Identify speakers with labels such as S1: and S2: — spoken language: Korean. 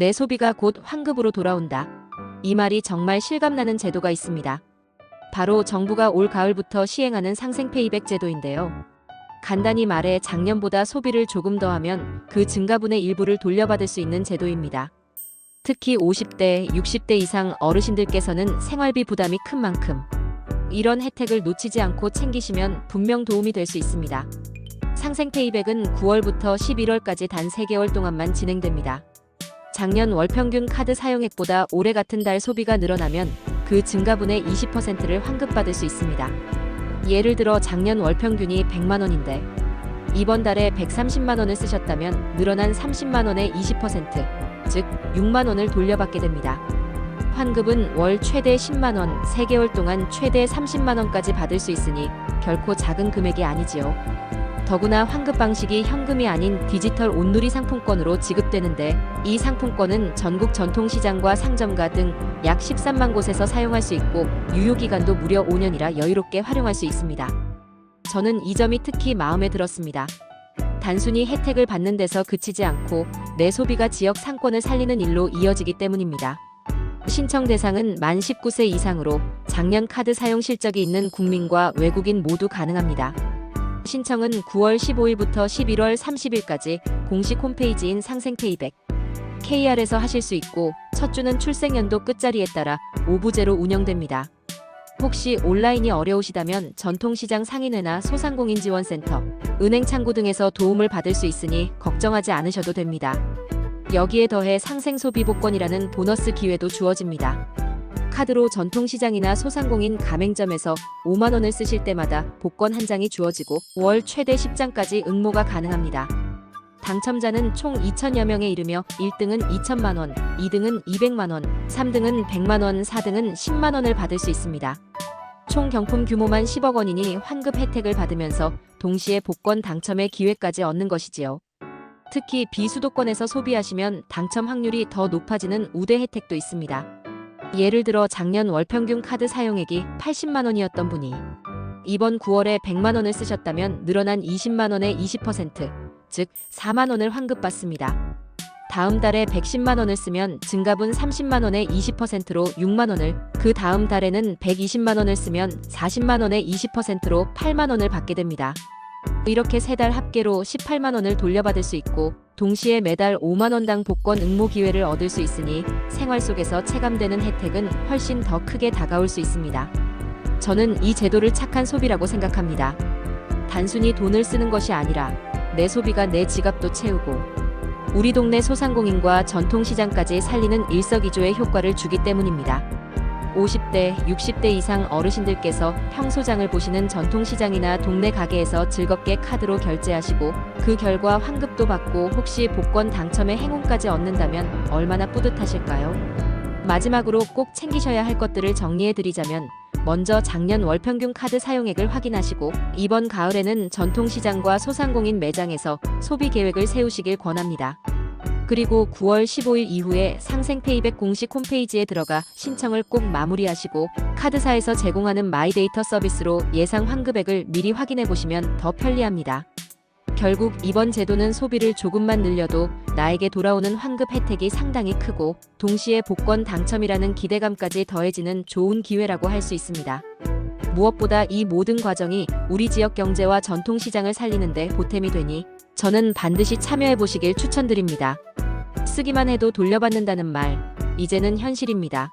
S1: 내 소비가 곧 환급으로 돌아온다. 이 말이 정말 실감나는 제도가 있습니다. 바로 정부가 올 가을부터 시행하는 상생페이백 제도인데요. 간단히 말해 작년보다 소비를 조금 더 하면 그 증가분의 일부를 돌려받을 수 있는 제도입니다. 특히 50대, 60대 이상 어르신들께서는 생활비 부담이 큰 만큼 이런 혜택을 놓치지 않고 챙기시면 분명 도움이 될 수 있습니다. 상생페이백은 9월부터 11월까지 단 3개월 동안만 진행됩니다. 작년 월평균 카드 사용액보다 올해 같은 달 소비가 늘어나면 그 증가분의 20%를 환급받을 수 있습니다. 예를 들어 작년 월평균이 100만 원인데 이번 달에 130만 원을 쓰셨다면 늘어난 30만 원의 20%, 즉 6만 원을 돌려받게 됩니다. 환급은 월 최대 10만 원, 3개월 동안 최대 30만 원까지 받을 수 있으니 결코 작은 금액이 아니지요. 더구나 환급 방식이 현금이 아닌 디지털 온누리 상품권으로 지급되는데 이 상품권은 전국 전통시장과 상점가 등 약 13만 곳에서 사용할 수 있고 유효기간도 무려 5년이라 여유롭게 활용할 수 있습니다. 저는 이 점이 특히 마음에 들었습니다. 단순히 혜택을 받는 데서 그치지 않고 내 소비가 지역 상권을 살리는 일로 이어지기 때문입니다. 신청 대상은 만 19세 이상으로 작년 카드 사용 실적이 있는 국민과 외국인 모두 가능합니다. 신청은 9월 15일부터 11월 30일까지 공식 홈페이지인 상생페이백 KR에서 하실 수 있고 첫 주는 출생연도 끝자리에 따라 오부제로 운영됩니다. 혹시 온라인이 어려우시다면 전통시장 상인회나 소상공인지원센터, 은행 창구 등에서 도움을 받을 수 있으니 걱정하지 않으셔도 됩니다. 여기에 더해 상생소비 복권이라는 보너스 기회도 주어집니다. 카드로 전통시장이나 소상공인 가맹점에서 5만 원을 쓰실 때마다 복권 한 장이 주어지고 월 최대 10장까지 응모가 가능합니다. 당첨자는 총 2천여 명에 이르며 1등은 2천만 원, 2등은 200만 원, 3등은 100만 원, 4등은 10만 원을 받을 수 있습니다. 총 경품 규모만 10억 원이니 환급 혜택을 받으면서 동시에 복권 당첨의 기회까지 얻는 것이지요. 특히 비수도권에서 소비하시면 당첨 확률이 더 높아지는 우대 혜택도 있습니다. 예를 들어 작년 월평균 카드 사용액이 80만 원이었던 분이 이번 9월에 100만 원을 쓰셨다면 늘어난 20만 원의 20%, 즉 4만 원을 환급받습니다. 다음 달에 110만 원을 쓰면 증가분 30만 원의 20%로 6만 원을, 그 다음 달에는 120만 원을 쓰면 40만 원의 20%로 8만 원을 받게 됩니다. 이렇게 세 달 합계로 18만 원을 돌려받을 수 있고 동시에 매달 5만 원당 복권 응모 기회를 얻을 수 있으니 생활 속에서 체감되는 혜택은 훨씬 더 크게 다가올 수 있습니다. 저는 이 제도를 착한 소비라고 생각합니다. 단순히 돈을 쓰는 것이 아니라 내 소비가 내 지갑도 채우고 우리 동네 소상공인과 전통시장까지 살리는 일석이조의 효과를 주기 때문입니다. 50대, 60대 이상 어르신들께서 평소장을 보시는 전통시장이나 동네 가게에서 즐겁게 카드로 결제하시고 그 결과 환급도 받고 혹시 복권 당첨의 행운까지 얻는다면 얼마나 뿌듯하실까요? 마지막으로 꼭 챙기셔야 할 것들을 정리해 드리자면 먼저 작년 월평균 카드 사용액을 확인하시고 이번 가을에는 전통시장과 소상공인 매장에서 소비 계획을 세우시길 권합니다. 그리고 9월 15일 이후에 상생페이백 공식 홈페이지에 들어가 신청을 꼭 마무리하시고 카드사에서 제공하는 마이데이터 서비스로 예상 환급액을 미리 확인해 보시면 더 편리합니다. 결국 이번 제도는 소비를 조금만 늘려도 나에게 돌아오는 환급 혜택이 상당히 크고 동시에 복권 당첨이라는 기대감까지 더해지는 좋은 기회라고 할 수 있습니다. 무엇보다 이 모든 과정이 우리 지역 경제와 전통시장을 살리는데 보탬이 되니 저는 반드시 참여해 보시길 추천드립니다. 쓰기만 해도 돌려받는다는 말, 이제는 현실입니다.